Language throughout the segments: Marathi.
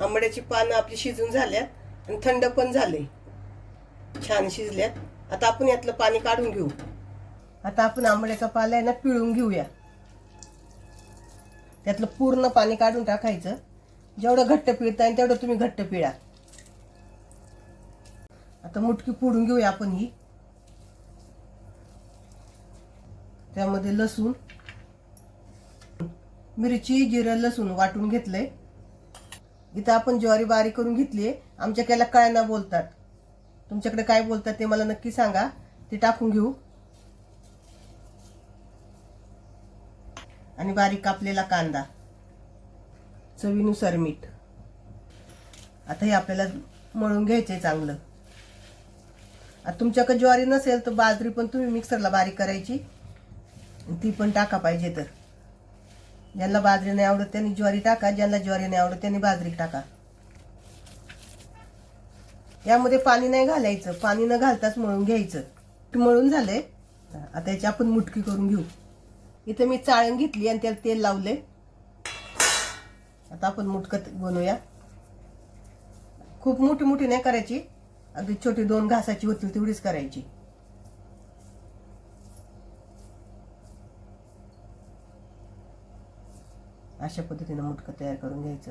आंबड्याची पानं आपली शिजून झाल्यात आणि थंड पण झाले छान शिजल्यात. आता आपण यातलं पाणी काढून घेऊ. आता आपण आंबड्याचा पाला आहे ना पिळून घेऊया. त्यातलं पूर्ण पाणी काढून टाकायचं. जेवढं घट्ट पिळता येईल तेवढं तुम्ही घट्ट पिळा. आता मुटकी फोडून घेऊया आपण ही. त्यामध्ये लसूण मिरची जिरं लसूण वाटून घेतलंय. इथं आपण ज्वारी बारीक करून घेतली आमच्या केला कळ्यांना बोलतात. तुमच्याकडे काय बोलतात ते मला नक्की सांगा. ते टाकून घेऊ. आणि बारीक कापलेला कांदा. चवीनुसार मीठ. आता हे आपल्याला मळून घ्यायचंय चांगलं. आता तुमच्याकडे ज्वारी नसेल तर बाजरी पण तुम्ही मिक्सरला बारीक करायची. ती पण टाका पाहिजे तर. ज्यांना बाजरी नाही आवडत त्यांनी ज्वारी टाका ज्यांना ज्वारी नाही आवडत त्यांनी बाजरी टाका. यामध्ये पाणी नाही घालायचं पाणी न घालताच मळून घ्यायचं. मळून झालंय. आता याची आपण मुटकी करून घेऊ. इथं मी चाळण घेतली आणि त्याला तेल लावले आता आपण मुटकत बनवूया. खूप मोठी मोठी नाही करायची. अगदी छोटी दोन घासाची होतील तेवढीच करायची. अशा पद्धतीनं मुटकं तयार करून घ्यायचं.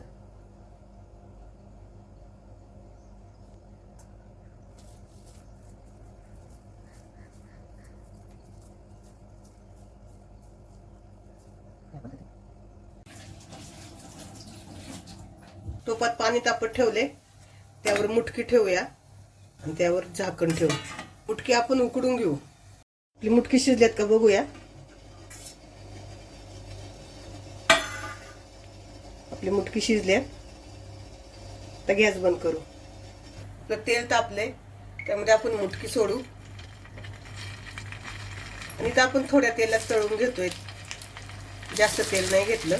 तुपात पाणी तापत ठेवले त्यावर मुटकी ठेवूया आणि त्यावर झाकण ठेवू मुटकी आपण उकडून घेऊ. आपली मुटकी शिजल्यात का बघूया. आपली मुटकी शिजल्या तर गॅस बंद करू. आपलं तेल तापले त्यामध्ये आपण मुटकी सोडू. आणि तर आपण थोड्या तेलात तळून घेतोय. जास्त तेल नाही घेतलं.